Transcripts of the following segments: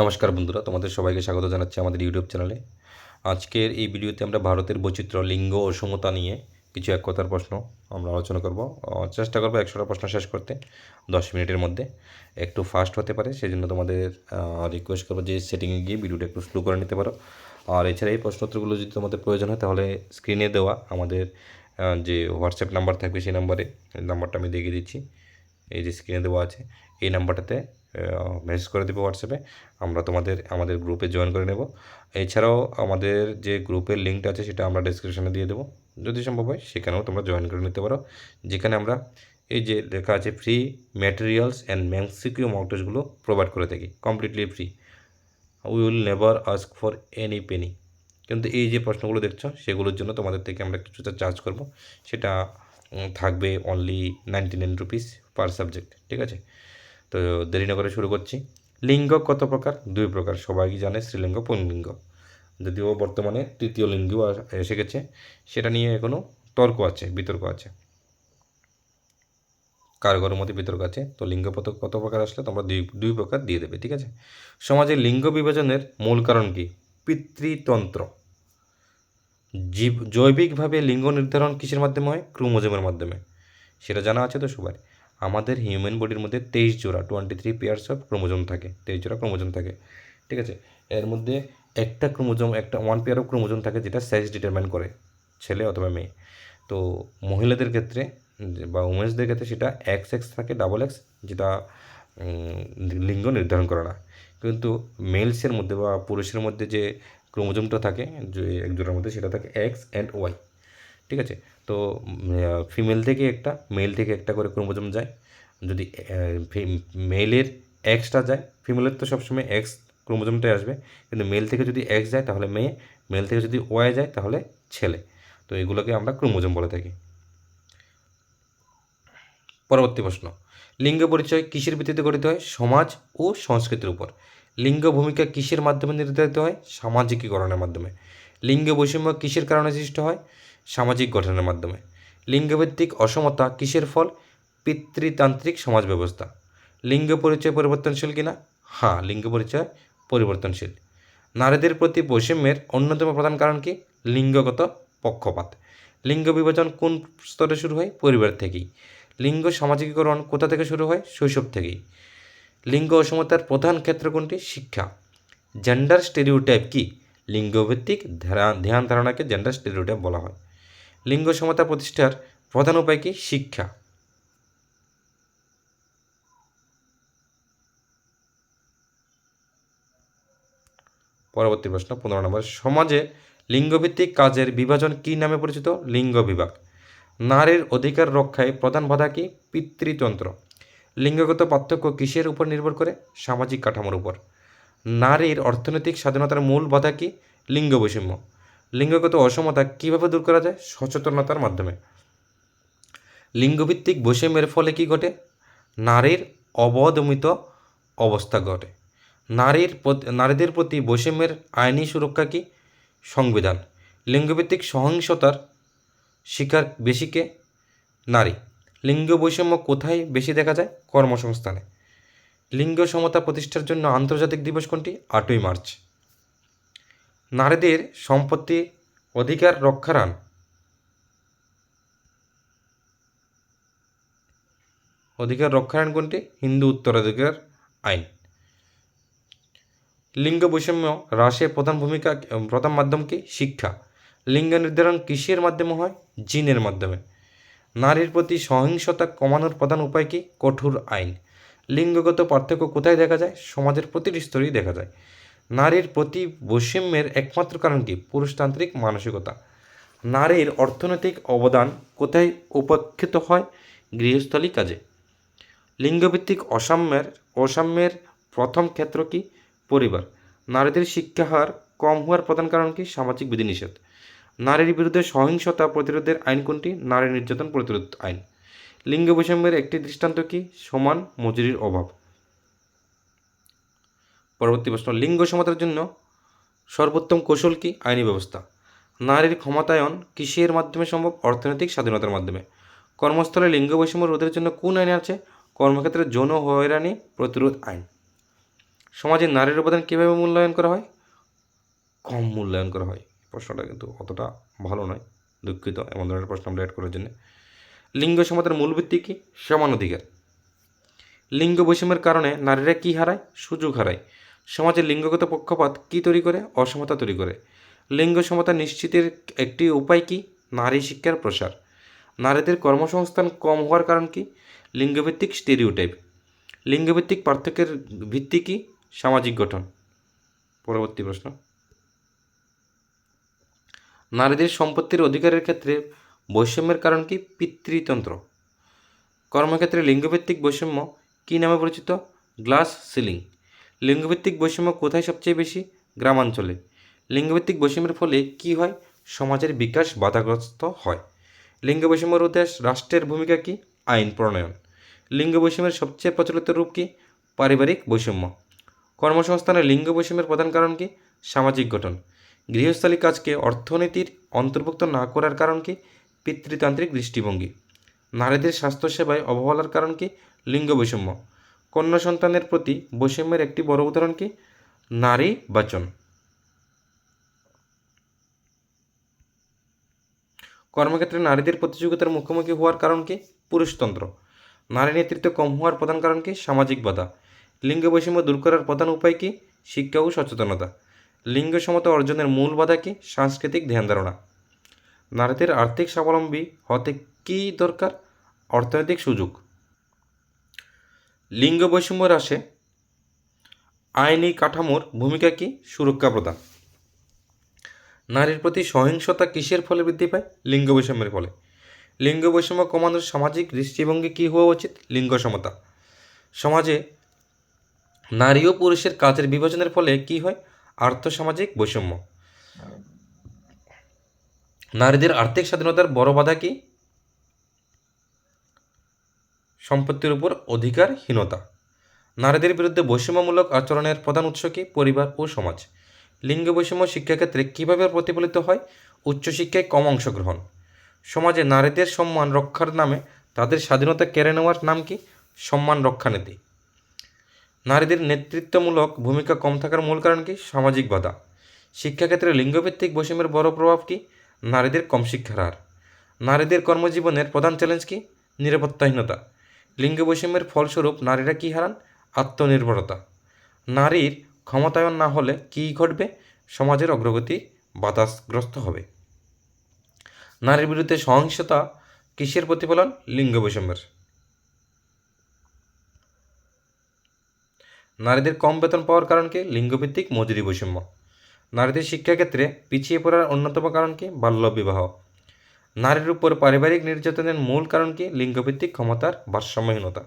নমস্কার বন্ধুরা, তোমাদের সবাইকে স্বাগত জানাচ্ছি আমাদের ইউটিউব চ্যানেলে। আজকের এই ভিডিওতে আমরা ভারতের বৈচিত্র্য, লিঙ্গ ও সমতা নিয়ে কিছু এক কথার প্রশ্ন আমরা আলোচনা করব। চেষ্টা করব একশোটা প্রশ্ন শেষ করতে, দশ মিনিটের মধ্যে। একটু ফাস্ট হতে পারে সেই জন্য তোমাদের রিকোয়েস্ট করব যে সেটিংয়ে গিয়ে ভিডিওটা একটু স্লো করে নিতে পারো। আর এছাড়া এই প্রশ্নোত্তরগুলো যদি তোমাদের প্রয়োজন হয়, তাহলে স্ক্রিনে দেওয়া আমাদের যে হোয়াটসঅ্যাপ নাম্বার থাকবে সেই নাম্বারে নাম্বারটা আমি দেখিয়ে দিচ্ছি। এই যে স্ক্রিনে দেওয়া আছে, এই নাম্বারটাতে মেসেজ করে দেবো হোয়াটসঅ্যাপে আমরা তোমাদের, আমাদের গ্রুপে জয়েন করে নেব। এছাড়াও আমাদের যে গ্রুপের লিঙ্কটা আছে, সেটা আমরা ডিসক্রিপশনে দিয়ে দেবো। যদি সম্ভব হয়, সেখানেও তোমরা জয়েন করে নিতে পারো। যেখানে আমরা এই যে লেখা আছে ফ্রি ম্যাটেরিয়ালস অ্যান্ড ম্যাক্সিকিউ মকটেসগুলো প্রোভাইড করে থাকি completely free we will never ask for any penny কিন্তু এই যে প্রশ্নগুলো দেখছ, সেগুলোর জন্য তোমাদের থেকে আমরা কিছুটা চার্জ করব। সেটা থাকবে only ninety nine rupees per subject ঠিক আছে? তো দেরি না করে শুরু করছি। লিঙ্গ কত প্রকার? দুই প্রকার, সবাই জানে স্ত্রীলিঙ্গ, পুংলিঙ্গ। যদিও বর্তমানে তৃতীয় লিঙ্গও এসে গেছে, সেটা নিয়ে এখনও তর্ক আছে, বিতর্ক আছে। কারগর মধ্যে বিতর্ক আছে, তো লিঙ্গ কত প্রকার আসলে তোমরা দুই দুই প্রকার দিয়ে দেবে, ঠিক আছে? সমাজে লিঙ্গ বিভাজনের মূল কারণ কি? পিতৃতন্ত্র। জীব, জৈবিকভাবে লিঙ্গ নির্ধারণ কিসের মাধ্যমে হয়? ক্রোমোজোমের মাধ্যমে। সেটা জানা আছে তো সবার আমাদের হিউম্যান বডির মধ্যে তেইশ জোড়া, twenty three pairs of chromosome থাকে। তেইশ জোড়া ক্রোমোজোম থাকে। ঠিক আছে? এর মধ্যে একটা ক্রোমোজোম, একটা ওয়ান পেয়ার অফ ক্রোমোজোম থাকে যেটা সাইজ ডিটারমাইন করে, ছেলে অথবা মেয়ে। তো মহিলাদের ক্ষেত্রে, বা উমেন্সদের ক্ষেত্রে সেটা এক্স এক্স থাকে, ডাবল এক্স, যেটা লিঙ্গ নির্ধারণ করে না। কিন্তু মেলসের মধ্যে বা পুরুষের মধ্যে যে ক্রোমোজোমটা থাকে, যে এক জোড়ার মধ্যে সেটা থাকে এক্স অ্যান্ড ওয়াই ঠিক আছে? তো ফিমেল থেকে একটা মেল থেকে একটা করে ক্রোমোজোম যায়। যদি মেলের এক্সটা যায় ফিমেলের তো সবসময় এক্স ক্রোমোজোমটাই আসবে। কিন্তু মেল থেকে যদি এক্স যায়, তাহলে মেয়ে মেল থেকে যদি ওয়াই যায়, তাহলে ছেলে। তো এগুলোকে আমরা ক্রোমোজোম বলে থাকি। পরবর্তী প্রশ্ন। লিঙ্গ পরিচয় কিসের ভিত্তিতে গঠিত হয়? সমাজ ও সংস্কৃতির উপর। লিঙ্গ ভূমিকা কিসের মাধ্যমে নির্ধারিত হয়? সামাজিকীকরণের মাধ্যমে। লিঙ্গ বৈষম্য কিসের কারণে সৃষ্ট হয়? সামাজিক গঠনের মাধ্যমে। লিঙ্গভিত্তিক অসমতা কিসের ফল? পিতৃতান্ত্রিক সমাজ ব্যবস্থা। লিঙ্গ পরিচয় পরিবর্তনশীল কিনা হ্যাঁ লিঙ্গ পরিচয় পরিবর্তনশীল। নারীদের প্রতি বৈষম্যের অন্যতম প্রধান কারণ কি? লিঙ্গগত পক্ষপাত। লিঙ্গ বিভাজন কোন স্তরে শুরু হয়? পরিবার থেকেই। লিঙ্গ সামাজিকীকরণ কোথা থেকে শুরু হয়? শৈশব থেকেই। লিঙ্গ অসমতার প্রধান ক্ষেত্র কোনটি? শিক্ষা। জেন্ডার স্টেরিওটাইপ কি? লিঙ্গভিত্তিক ধ্যান ধারণাকে জেন্ডার স্টেরিওটাইপ বলা হয়। লিঙ্গ সমতা প্রতিষ্ঠার প্রধান উপায় কি? শিক্ষা। পরবর্তী প্রশ্ন, পনেরো নম্বর। সমাজে লিঙ্গভিত্তিক কাজের বিভাজন কী নামে পরিচিত? লিঙ্গ বিভাগ। নারীর অধিকার রক্ষায় প্রধান বাধা কি? পিতৃতন্ত্র। লিঙ্গগত পার্থক্য কিসের উপর নির্ভর করে? সামাজিক কাঠামোর উপর। নারীর অর্থনৈতিক স্বাধীনতার মূল বাধা কি? লিঙ্গ বৈষম্য। লিঙ্গগত অসমতা কীভাবে দূর করা যায়? সচেতনতার মাধ্যমে। লিঙ্গভিত্তিক বৈষম্যের ফলে কি ঘটে? নারীর অবদমিত অবস্থা ঘটে। নারীর নারীদের প্রতি বৈষম্যের আইনি সুরক্ষা কি? সংবিধান। লিঙ্গভিত্তিক সহিংসতার শিকার বেশি কে? নারী। লিঙ্গ বৈষম্য কোথায় বেশি দেখা যায়? কর্মসংস্থানে। লিঙ্গ সমতা প্রতিষ্ঠার জন্য আন্তর্জাতিক দিবস কোনটি? আটই মার্চ। নারীদের সম্পত্তি অধিকার রক্ষার আন অধিকার আইন কোনটি? হিন্দু উত্তরাধিকার আইন। লিঙ্গ বৈষম্য হ্রাসে প্রধান ভূমিকা, প্রধান মাধ্যম কি? শিক্ষা। লিঙ্গ নির্ধারণ কিসের মাধ্যমে হয়? জিনের মাধ্যমে। নারীর প্রতি সহিংসতা কমানোর প্রধান উপায় কি? কঠোর আইন। লিঙ্গগত পার্থক্য কোথায় দেখা যায়? সমাজের প্রতিটি স্তরেই দেখা যায়। নারীর প্রতি বৈষম্যের একমাত্র কারণ কি? পুরুষতান্ত্রিক মানসিকতা। নারীর অর্থনৈতিক অবদান কোথায় উপেক্ষিত হয়? গৃহস্থলী কাজে। লিঙ্গভিত্তিক অসাম্যের অসাম্যের প্রথম ক্ষেত্র কি? পরিবার। নারীদের শিক্ষা হার কম হওয়ার প্রধান কারণ কি? সামাজিক বিধিনিষেধ। নারীর বিরুদ্ধে সহিংসতা প্রতিরোধের আইন কোনটি? নারী নির্যাতন প্রতিরোধ আইন। লিঙ্গ বৈষম্যের একটি দৃষ্টান্ত কি? সমান, মজুরির অভাব। পরবর্তী প্রশ্ন, লিঙ্গ সমতার জন্য সর্বোত্তম কৌশল কি? আইনি ব্যবস্থা। নারীর ক্ষমতায়ন কৃষির মাধ্যমে সম্ভব? অর্থনৈতিক স্বাধীনতার মাধ্যমে। কর্মস্থলে লিঙ্গ বৈষম্য রোধের জন্য কোন আইন আছে? কর্মক্ষেত্রে যৌন হয়রানি প্রতিরোধ আইন। সমাজে নারীর অবদান কীভাবে মূল্যায়ন করা হয়? কম মূল্যায়ন করা হয়। প্রশ্নটা কিন্তু অতটা ভালো নয়, দুঃখিত। এমন ধরনের প্রশ্ন আমরা অ্যাড করার জন্য। লিঙ্গ সমতার মূল ভিত্তি কী? সমান অধিকার। লিঙ্গ বৈষম্যের কারণে নারীরা কী হারায়? সুযোগ হারায়। সমাজে লিঙ্গগত পক্ষপাত কী তৈরি করে? অসমতা তৈরি করে। লিঙ্গ সমতা নিশ্চিতের একটি উপায় কি? নারী শিক্ষার প্রসার। নারীদের কর্মসংস্থান কম হওয়ার কারণ কি? লিঙ্গভিত্তিক স্টেরিওটাইপ লিঙ্গভিত্তিক পার্থক্যের ভিত্তি কি? সামাজিক গঠন। পরবর্তী প্রশ্ন। নারীদের সম্পত্তির অধিকারের ক্ষেত্রে বৈষম্যের কারণ কি? পিতৃতন্ত্র। কর্মক্ষেত্রে লিঙ্গভিত্তিক বৈষম্য কী নামে পরিচিত? Glass ceiling. লিঙ্গভিত্তিক বৈষম্য কোথায় সবচেয়ে বেশি? গ্রামাঞ্চলে। লিঙ্গভিত্তিক বৈষম্যের ফলে কি হয়? সমাজের বিকাশ বাধাগ্রস্ত হয়। লিঙ্গ বৈষম্য রোধে রাষ্ট্রের ভূমিকা কি? আইন প্রণয়ন। লিঙ্গ বৈষম্যের সবচেয়ে প্রচলিত রূপ কি? পারিবারিক বৈষম্য। কর্মসংস্থানে লিঙ্গ বৈষম্যের প্রধান কারণ কি? সামাজিক গঠন। গৃহস্থালী কাজকে অর্থনীতির অন্তর্ভুক্ত না করার কারণ কি? পিতৃতান্ত্রিক দৃষ্টিভঙ্গি। নারীদের স্বাস্থ্যসেবায় অবহেলার কারণ কি? লিঙ্গ বৈষম্য। কন্যা সন্তানের প্রতি বৈষম্যের একটি বড় উদাহরণ কি? নারী বাচন। কর্মক্ষেত্রে নারীদের প্রতিযোগিতার মুখোমুখি হওয়ার কারণ কি? পুরুষতন্ত্র। নারী নেতৃত্ব কম হওয়ার প্রধান কারণ কি? সামাজিক বাধা। লিঙ্গ বৈষম্য দূর করার প্রধান উপায় কি? শিক্ষা ও সচেতনতা। লিঙ্গ সমতা অর্জনের মূল বাধা কি? সাংস্কৃতিক ধ্যান ধারণা। নারীদের আর্থিক স্বাবলম্বী হতে কী দরকার? অর্থনৈতিক সুযোগ। লিঙ্গ বৈষম্য হ্রাসে আইনি কাঠামোর ভূমিকা কি? সুরক্ষা প্রদান। নারীর প্রতি সহিংসতা কিসের ফলে বৃদ্ধি পায়? লিঙ্গ বৈষম্যের ফলে। লিঙ্গ বৈষম্য কমানোর সামাজিক দৃষ্টিভঙ্গি কী হওয়া উচিত? লিঙ্গ সমতা। সমাজে নারী ও পুরুষের কাজের বিভাজনের ফলে কি হয়? আর্থসামাজিক বৈষম্য। নারীদের আর্থিক স্বাধীনতার বড় বাধা কি? সম্পত্তির উপর অধিকারহীনতা। নারীদের বিরুদ্ধে বৈষম্যমূলক আচরণের প্রধান উৎস কি? পরিবার ও সমাজ। লিঙ্গ বৈষম্য শিক্ষাক্ষেত্রে কীভাবে প্রতিফলিত হয়? উচ্চশিক্ষায় কম অংশগ্রহণ। সমাজে নারীদের সম্মান রক্ষার নামে তাদের স্বাধীনতা কেড়ে নেওয়ার নাম কি? সম্মান রক্ষা নীতি নারীদের নেতৃত্বমূলক ভূমিকা কম থাকার মূল কারণ কি? সামাজিক বাধা। শিক্ষাক্ষেত্রে লিঙ্গভিত্তিক বৈষম্যের বড় প্রভাব কি? নারীদের কম শিক্ষার হার। নারীদের কর্মজীবনের প্রধান চ্যালেঞ্জ কি? নিরাপত্তাহীনতা। লিঙ্গ বৈষম্যের ফলস্বরূপ নারীরা কী হারান? আত্মনির্ভরতা। নারীর ক্ষমতায়ন না হলে কী ঘটবে? সমাজের অগ্রগতি বাধাগ্রস্ত হবে। নারীর বিরুদ্ধে সহিংসতা কিসের প্রতিফলন? লিঙ্গ বৈষম্যের। নারীদের কম বেতন পাওয়ার কারণ কি লিঙ্গভিত্তিক মজুরি বৈষম্য। নারীদের শিক্ষাক্ষেত্রে পিছিয়ে পড়ার অন্যতম কারণ কি? বাল্যবিবাহ নারীর উপর পারিবারিক নির্যাতনের মূল কারণ কি? লিঙ্গভিত্তিক ক্ষমতার ভারসাম্যহীনতা।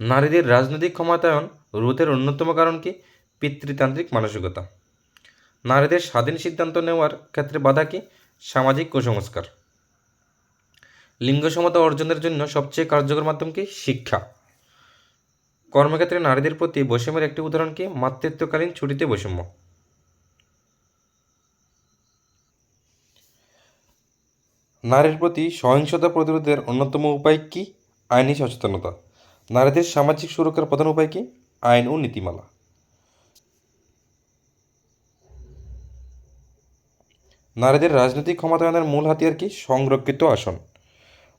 নারীদের রাজনৈতিক ক্ষমতায়ন রোধের অন্যতম কারণ কি? পিতৃতান্ত্রিক মানসিকতা। নারীদের স্বাধীন সিদ্ধান্ত নেওয়ার ক্ষেত্রে বাধা কি? সামাজিক কুসংস্কার। লিঙ্গ সমতা অর্জনের জন্য সবচেয়ে কার্যকর মাধ্যম কি? শিক্ষা। কর্মক্ষেত্রে নারীদের প্রতি বৈষম্যের একটি উদাহরণ কি? মাতৃত্বকালীন ছুটিতে বৈষম্য। নারীর প্রতি সহিংসতা প্রতিরোধের অন্যতম উপায় কি? আইনি সচেতনতা। নারীদের সামাজিক সুরক্ষার প্রধান উপায় কি? আইন ও নীতিমালা। নারীদের রাজনৈতিক ক্ষমতায়নের মূল হাতিয়ার কি? সংরক্ষিত আসন।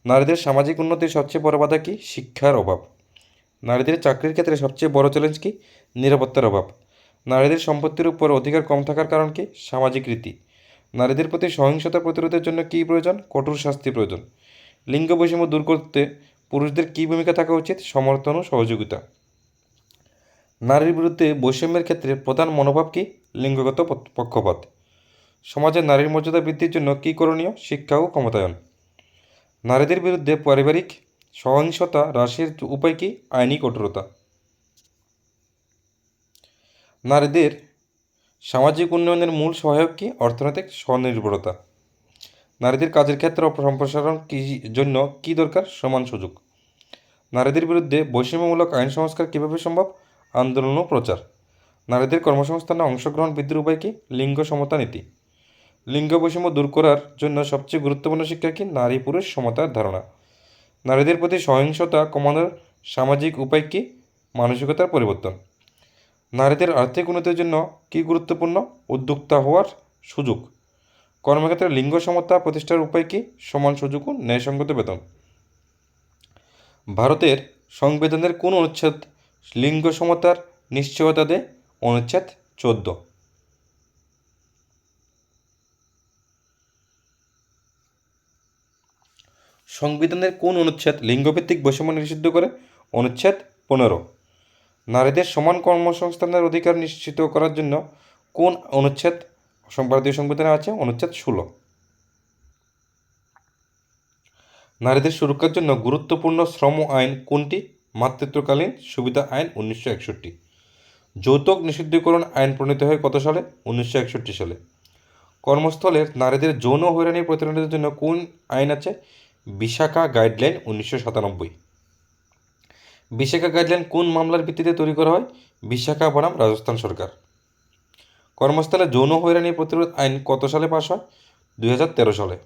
নারীদের সামাজিক উন্নতির সবচেয়ে বড় বাধা কি? শিক্ষার অভাব। নারীদের চাকরির ক্ষেত্রে সবচেয়ে বড় চ্যালেঞ্জ কি? নিরাপত্তার অভাব। নারীদের সম্পত্তির উপর অধিকার কম থাকার কারণ কি? সামাজিক রীতি। নারীদের প্রতি সহিংসতা প্রতিরোধের জন্য কী প্রয়োজন? কঠোর শাস্তি প্রয়োজন। লিঙ্গ বৈষম্য দূর করতে পুরুষদের কী ভূমিকা থাকা উচিত? সমর্থন ও সহযোগিতা। নারীর বিরুদ্ধে বৈষম্যের ক্ষেত্রে প্রধান মনোভাব কি? লিঙ্গগত পক্ষপাত। সমাজে নারীর মর্যাদা বৃদ্ধির জন্য কী করণীয়? শিক্ষা ও ক্ষমতায়ন। নারীদের বিরুদ্ধে পারিবারিক সহিংসতা হ্রাসের উপায় কি? আইনি কঠোরতা। নারীদের সামাজিক উন্নয়নের মূল সহায়ক কি? অর্থনৈতিক স্বনির্ভরতা। নারীদের কাজের ক্ষেত্রে সম্প্রসারণ কি জন্য কি দরকার? সমান সুযোগ। নারীদের বিরুদ্ধে বৈষম্যমূলক আইন সংস্কার কীভাবে সম্ভব? আন্দোলন ও প্রচার। নারীদের কর্মসংস্থানে অংশগ্রহণ বৃদ্ধির উপায় কি? লিঙ্গ সমতা নীতি। লিঙ্গ বৈষম্য দূর করার জন্য সবচেয়ে গুরুত্বপূর্ণ শিক্ষা কি? নারী পুরুষ সমতার ধারণা। নারীদের প্রতি সহিংসতা কমানোর সামাজিক উপায় কি? মানসিকতার পরিবর্তন। নারীদের আর্থিক উন্নতির জন্য কী গুরুত্বপূর্ণ উদ্যোক্তা হওয়ার সুযোগ? কর্মক্ষেত্রে লিঙ্গ সমতা প্রতিষ্ঠার উপায় কী? সমান সুযোগ ও ন্যায়সঙ্গত বেতন। ভারতের সংবিধানের কোন অনুচ্ছেদ লিঙ্গ সমতার নিশ্চয়তা দেয় অনুচ্ছেদ চোদ্দ। সংবিধানের কোন অনুচ্ছেদ লিঙ্গভিত্তিক বৈষম্য নিষিদ্ধ করে? অনুচ্ছেদ পনেরো। নারীদের সমান কর্মসংস্থানের অধিকার নিশ্চিত করার জন্য কোন অনুচ্ছেদ ভারতীয় সংবিধানে আছে? অনুচ্ছেদ ষোলো। নারীদের সুরক্ষার জন্য গুরুত্বপূর্ণ শ্রম আইন কোনটি? মাতৃত্বকালীন সুবিধা আইন উনিশশো একষট্টি। যৌতুক নিষিদ্ধকরণ আইন প্রণীত হয় কত সালে? উনিশশো একষট্টি সালে। কর্মস্থলে নারীদের যৌন হয়রানি প্রতিরোধের জন্য কোন আইন আছে? বিশাখা গাইডলাইন উনিশশো সাতানব্বই। বিশাখা গাইডলাইন কোন মামলার ভিত্তিতে তৈরি করা হয়? বিশাখা বনাম রাজস্থান সরকার। কর্মস্থলে যৌন হয়রানি প্রতিরোধ আইন কত সালে পাশ হয়? দুই হাজার তেরো সালে।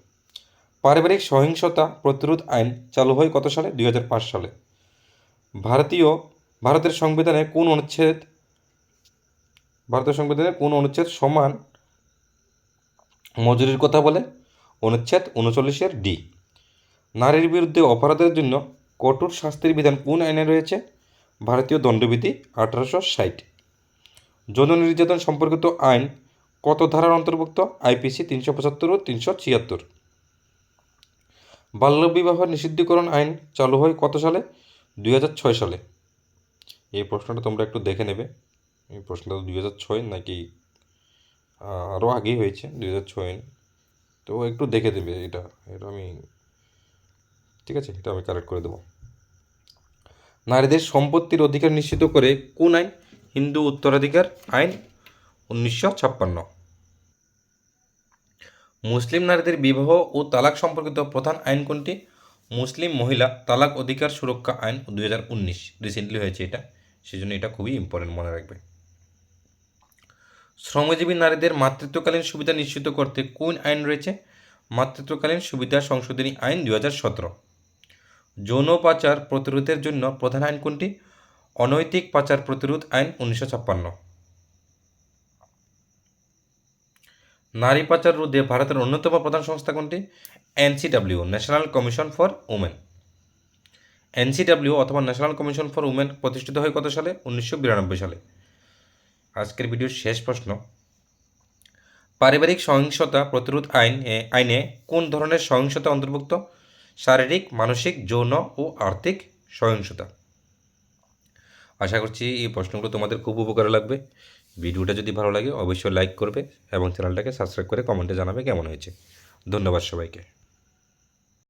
পারিবারিক সহিংসতা প্রতিরোধ আইন চালু হয় কত সালে? দুই হাজার পাঁচ সালে। ভারতীয়, ভারতের সংবিধানে কোন অনুচ্ছেদ, ভারতের সংবিধানে কোন অনুচ্ছেদ সমান মজুরির কথা বলে? অনুচ্ছেদ উনচল্লিশের ডি। নারীর বিরুদ্ধে অপরাধের জন্য কঠোর শাস্তির বিধান কোন আইনে রয়েছে? ভারতীয় দণ্ডবিধি আঠারোশো ষাট। যৌন নির্যাতন সম্পর্কিত আইন কত ধারার অন্তর্ভুক্ত? আইপিসি তিনশো পঁচাত্তর ও তিনশো ছিয়াত্তর। বাল্যবিবাহ নিষিদ্ধকরণ আইন চালু হয় কত সালে? দুই হাজার ছয় সালে। এই প্রশ্নটা তোমরা একটু দেখে নেবে। এই প্রশ্নটা দুই হাজার ছয় নাকি আরও আগেই হয়েছে, দুই হাজার ছয়। তো একটু দেখে দেবে এটা। এটা আমি ঠিক আছে? এটা আমি কারেক্ট করে দেবো। নারীদের সম্পত্তির অধিকার নিশ্চিত করে কোন আইন? হিন্দু উত্তরাধিকার আইন উনিশশো ছাপ্পান্ন। মুসলিম নারীদের বিবাহ ও তালাক সম্পর্কিত প্রধান আইন কোনটি? মুসলিম মহিলা তালাক অধিকার সুরক্ষা আইন দুই হাজার উনিশ। রিসেন্টলি হয়েছে এটা, সেজন্য এটা খুবই ইম্পর্টেন্ট মনে রাখবে। শ্রমজীবী নারীদের মাতৃত্বকালীন সুবিধা নিশ্চিত করতে কোন আইন রয়েছে? মাতৃত্বকালীন সুবিধা সংশোধনী আইন দুই হাজার সতেরো। যৌন পাচার প্রতিরোধের জন্য প্রধান আইন কোনটি? অনৈতিক পাচার প্রতিরোধ আইন উনিশশো ছাপ্পান্ন। নারী পাচার রোধে ভারতের অন্যতম প্রধান সংস্থা কোনটি? NCW, national commission for women. NCW অথবা ন্যাশনাল কমিশন ফর উমেন প্রতিষ্ঠিত হয় কত সালে? উনিশশো বিরানব্বই সালে। আজকের ভিডিওর শেষ প্রশ্ন। পারিবারিক সহিংসতা প্রতিরোধ আইন আইনে কোন ধরনের সহিংসতা অন্তর্ভুক্ত? শারীরিক, মানসিক, যৌন ও আর্থিক সহিংসতা। আশা করছি এই প্রশ্নগুলো তোমাদের খুব উপকারে লাগবে। ভিডিওটা যদি ভালো লাগে, অবশ্যই লাইক করবে এবং চ্যানেলটাকে সাবস্ক্রাইব করে কমেন্টে জানাবে কেমন হয়েছে। ধন্যবাদ সবাইকে।